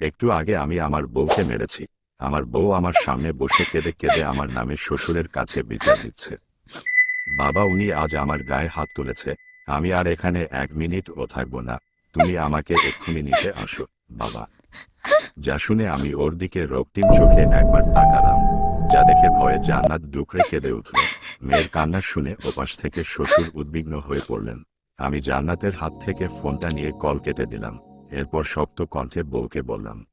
একটু আগে আমি আমার বউকে মেরেছি। আমার বউ আমার সামনে বসে কেঁদে কেঁদে আমার নামে শ্বশুরের কাছে বিচার দিচ্ছে। বাবা, উনি আজ আমার গায়ে হাত তুলেছে। আমি আর এখানে এক মিনিটও থাকব না। তুমি আমাকে এক্ষুনি নিতে আসো, বাবা। যা শুনে আমি ওর দিকে রক্তিম চোখে একবার তাকালাম। যা দেখে ভয়ে জান্নাত ডুকরে কেঁদে উঠল। মেয়ের কান্না শুনে ওপাশ থেকে শ্বশুর উদ্বিগ্ন হয়ে পড়লেন। আমি জান্নাতের হাত থেকে ফোনটা নিয়ে কল কেটে দিলাম। এরপর শক্ত কণ্ঠে বউকে বললাম,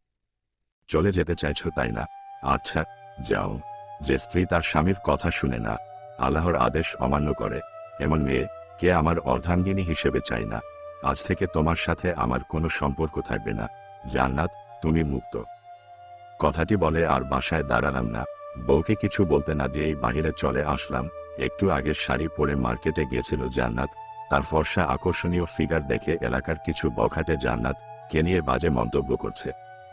চলে যেতে চাইছো তাই না? আচ্ছা যাও। যে স্ত্রী তার স্বামীর কথা শুনে না, আল্লাহর আদেশ অমান্য করে, এমন মেয়ে, কে আমার অর্ধাঙ্গিনী হিসেবে চাই না? আজ থেকে তোমার সাথে আমার কোনো সম্পর্ক থাকবে না। জান্নাত, তুমি মুক্ত। কথাটি বলে আর বাসায় দাঁড়ালাম না। বউকে কিছু বলতে না দিয়েই বাহিরে চলে আসলাম। একটু আগে শাড়ি পরে মার্কেটে গিয়েছিল জান্নাত। তার ফর্সা আকর্ষণীয় ফিগার দেখে এলাকার কিছু বখাটে জান্নাত কে নিয়ে বাজে মন্তব্য করছে,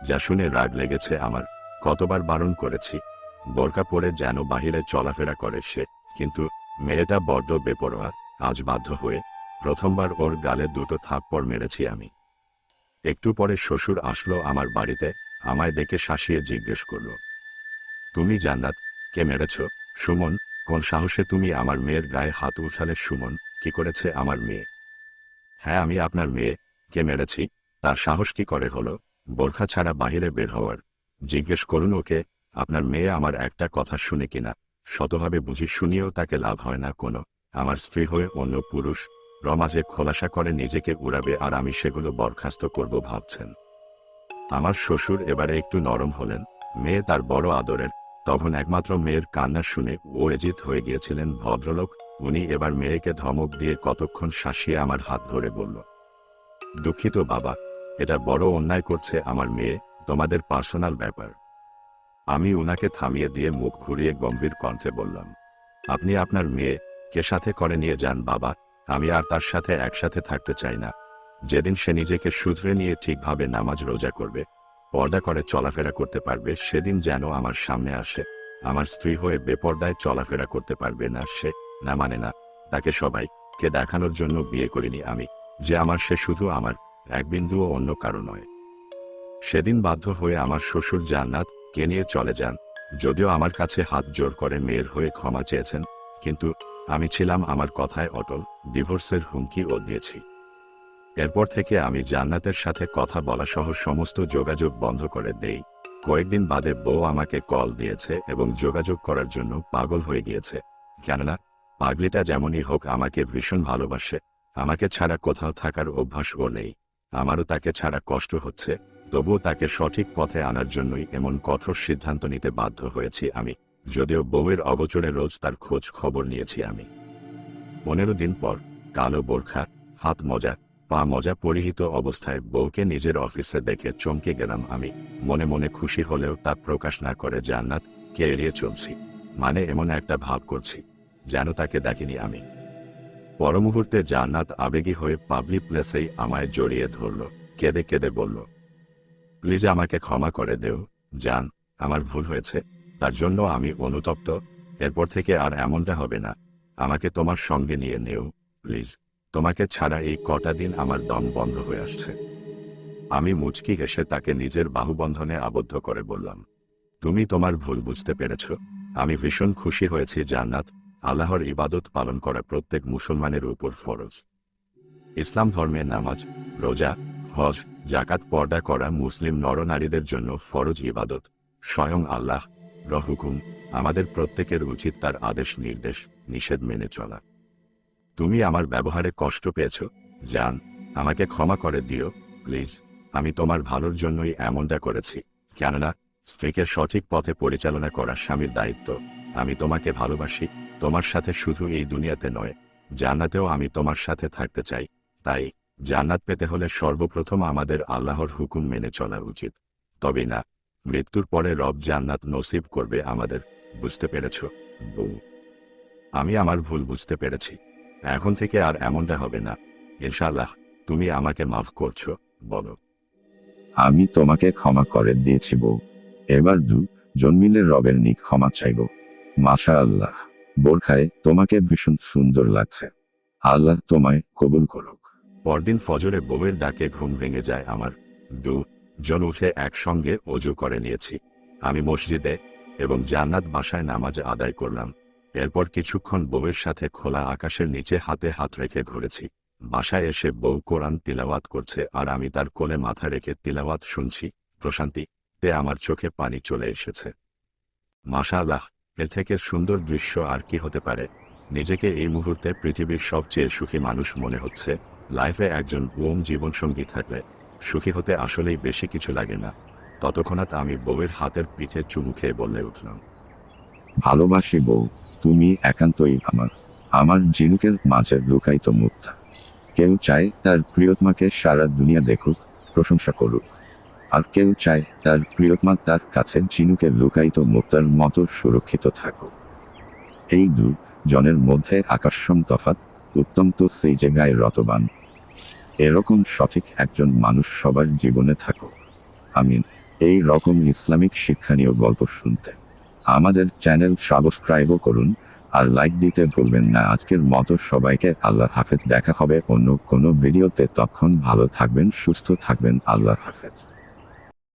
যা শুনে রাগ লেগেছে আমার। কতবার বারণ করেছি, বোরকা পরে যেন বাহিরে চলাফেরা করে সে, কিন্তু মেয়েটা বড্ড বেপরোয়া, আজ বাধ্য হয়ে প্রথমবার ওর গালে দুটো থাপ্পড় মেরেছি আমি। একটু পরে শ্বশুর আসলো আমার বাড়িতে, আমায় ডেকে শাসিয়ে জিজ্ঞেস করল, তুমি জান্নাত, কে মেরেছ? সুমন, কোন সাহসে তুমি আমার মেয়ের গায়ে হাত উঠালে সুমন? কি করেছে আমার মেয়ে? হ্যাঁ আমি আপনার মেয়ে। কে মেরেছি? তার সাহস কি করে হলো? বোরখা ছাড়া বাহিরে বের হওয়ার। জিজ্ঞেস করুন ওকে, আপনার মেয়ে আমার একটা কথা শুনে কিনা। শতভাবে বুঝি শুনিয়েও তাকে লাভ হয় না কোনো। আমার স্ত্রী হয়ে অন্য পুরুষ। রমাজে খোলাসা করে নিজেকে উড়াবে আর আমি সেগুলো বরখাস্ত করব ভাবছেন। আমার শ্বশুর এবারে একটু নরম হলেন। মেয়ে তার বড় আদরের। তখন একমাত্র মেয়ের কান্না শুনে ও এজিত হয়ে গিয়েছিলেন ভদ্রলোক। উনি এবার মেয়েকে ধমক দিয়ে কতক্ষণ শাসিয়ে আমার হাত ধরে বলল, দুঃখিত বাবা, এটা বড় অন্যায় করছে আমার মেয়ে, তোমাদের পার্সোনাল ব্যাপার। আমি উনাকে থামিয়ে দিয়ে মুখ ঘুরিয়ে গম্ভীর কণ্ঠে বললাম, আপনি আপনার মেয়ে কে সাথে করে নিয়ে যান বাবা, আমি আর তার সাথে একসাথে থাকতে চাই না। যেদিন সে নিজেকে শুধরে নিয়ে ঠিকভাবে নামাজ রোজা করবে, পর্দা করে চলাফেরা করতে পারবে, সেদিন যেন আমার সামনে আসে। আমার স্ত্রী হয়ে বেপর্দায় চলাফেরা করতে পারবে না সে। না মানে না, তাকে সবাই কে দেখানোর জন্য বিয়ে করিনি আমি, যে আমার সে শুধু আমার, এক বিন্দুও অন্য কারও নয়। সেদিন বাধ্য হয়ে আমার শ্বশুর জান্নাত কে নিয়ে চলে যান, যদিও আমার কাছে হাত জোর করে মেয়ের হয়ে ক্ষমা চেয়েছেন, কিন্তু আমি ছিলাম আমার কথায় অটল, ডিভোর্সের হুমকিও দিয়েছি। এরপর থেকে আমি জান্নাতের সাথে কথা বলা সহ সমস্ত যোগাযোগ বন্ধ করে দেই। কয়েকদিন বাদে বউ আমাকে কল দিয়েছে এবং যোগাযোগ করার জন্য পাগল হয়ে গিয়েছে। কেননা পাগলিটা যেমনই হোক আমাকে ভীষণ ভালোবাসে। আমাকে ছাড়া কোথাও থাকার অভ্যাস ও নেই। আমারও তাকে ছাড়া কষ্ট হচ্ছে। তবুও তাকে সঠিক পথে আনার জন্যই এমন কঠোর সিদ্ধান্ত নিতে বাধ্য হয়েছি আমি। যদিও বউয়ের অগোচরে রোজ তার খোঁজ খবর নিয়েছি আমি। পনেরো দিন পর, কালো বোরখা, হাত মজা, পা মজা পরিহিত অবস্থায় বউকে নিজের অফিসে দেখে চমকে গেলাম আমি। মনে মনে খুশি হলেও তা প্রকাশ না করে জান্নাত কে এড়িয়ে চলছি। মানে এমন একটা ভাব করছি। যেন তাকে দেখিনি আমি। পরমুহূর্তে জান্নাত আবেগী হয়ে পাবলিক প্লেসেই আমায় জড়িয়ে ধরল, কেঁদে কেঁদে বলল, প্লিজ আমাকে ক্ষমা করে দেও, জান, আমার ভুল হয়েছে, তার জন্য আমি অনুতপ্ত, এরপর থেকে আর এমনটা হবে না, আমাকে তোমার সঙ্গে নিয়ে নেও, প্লিজ, তোমাকে ছাড়া এই কটা দিন আমার দম বন্ধ হয়ে আসছে। আমি মুচকি হেসে তাকে নিজের বাহুবন্ধনে আবদ্ধ করে বললাম, তুমি তোমার ভুল বুঝতে পেরেছ, আমি ভীষণ খুশি হয়েছি, জান্নাত আল্লাহর ইবাদত পালন করা প্রত্যেক মুসলমানের উপর ফরজ। ইসলাম ধর্মে নামাজ, রোজা, হজ জাকাত পর্দা করা মুসলিম নরনারীদের জন্য ফরজ ইবাদত। স্বয়ং আল্লাহ, রহুকুম, আমাদের প্রত্যেকের উচিত তার আদেশ, নির্দেশ, নিষেধ মেনে চলা। তুমি আমার ব্যবহারে কষ্ট পেয়েছ? জান, আমাকে ক্ষমা করে দিও, প্লিজ। আমি তোমার ভালোর জন্যই এমনটা করেছি, কেননা স্ত্রীকে সঠিক পথে পরিচালনা করা স্বামীর দায়িত্ব। আমি তোমাকে ভালোবাসি তোমার সাথে শুধু এই দুনিয়াতে নয়, জান্নাতেও আমি তোমার সাথে থাকতে চাই। তাই, জান্নাত পেতে হলে সর্বপ্রথম আমাদের আল্লাহর হুকুম মেনে চলা উচিত। তবে না, মৃত্যুর পরে রব জান্নাত নসিব করবে আমাদের, বুঝতে পেরেছ? বউ আমি আমার ভুল বুঝতে পেরেছি। এখন থেকে আর এমনটা হবে না। ইনশাল্লাহ তুমি আমাকে মাফ করছ, বলো। আমি তোমাকে ক্ষমা করে দিয়েছি বউ। এবার দু, জন্মিলে রবের নিক ক্ষমা চাইব। মাশা আল্লাহ বোরখায় তোমাকে ভীষণ সুন্দর লাগছে। আল্লাহ তোমায় কবুল করুক। পরদিন ফজরে বউয়ের ডাকে ঘুম ভেঙে যায় আমার। দু, জন উঠে একসঙ্গে অজু করে নিয়েছি। আমি মসজিদে এবং জান্নাত বাসায় নামাজ আদায় করলাম। এরপর কিছুক্ষণ বউয়ের সাথে খোলা আকাশের নিচে হাতে হাত রেখে ঘুরেছি। বাসায় এসে বউ কোরআন তিলাওয়াত করছে আর আমি তার কোলে মাথা রেখে তিলাওয়াত শুনছি। প্রশান্তি, তে আমার চোখে পানি চলে এসেছে। মাশাআল্লাহ এর থেকে সুন্দর দৃশ্য আর কি হতে পারে? নিজেকে এই মুহূর্তে পৃথিবীর সবচেয়ে সুখী মানুষ মনে হচ্ছে। লাইফে একজন বোম জীবনসঙ্গী থাকলে সুখী হতে আসলেই বেশি কিছু লাগে না। ততক্ষণাৎ আমি বউয়ের হাতের পিঠে চুমু খেয়ে বলে উঠলাম, ভালোবাসি বউ, তুমি একান্তই আমার। আমার ঝিনুকের মাঝে লুকায়িত মুক্তা কেউ চায় তার প্রিয়তমাকে সারা দুনিয়া দেখুক, প্রশংসা করুক। আর কেউ চায় তার প্রিয়তমা তার কাছে ঝিনুকে লুকায়িত মুক্তার মতো সুরক্ষিত থাকুক। এই দু জনের মধ্যে আকর্ষণ তফাৎ, উত্তম তো সেই জায়গায় রতবান। এরকম সঠিক একজন মানুষ সবার জীবনে থাকুক। আমিন। এই রকম ইসলামিক শিক্ষণীয় গল্প শুনতে। আমাদের চ্যানেল সাবস্ক্রাইবও করুন, আর লাইক দিতে ভুলবেন না। আজকের মতো সবাইকে আল্লাহ হাফেজ। দেখা হবে অন্য কোনো ভিডিওতে। তখন ভালো থাকবেন, সুস্থ থাকবেন। আল্লাহ হাফেজ।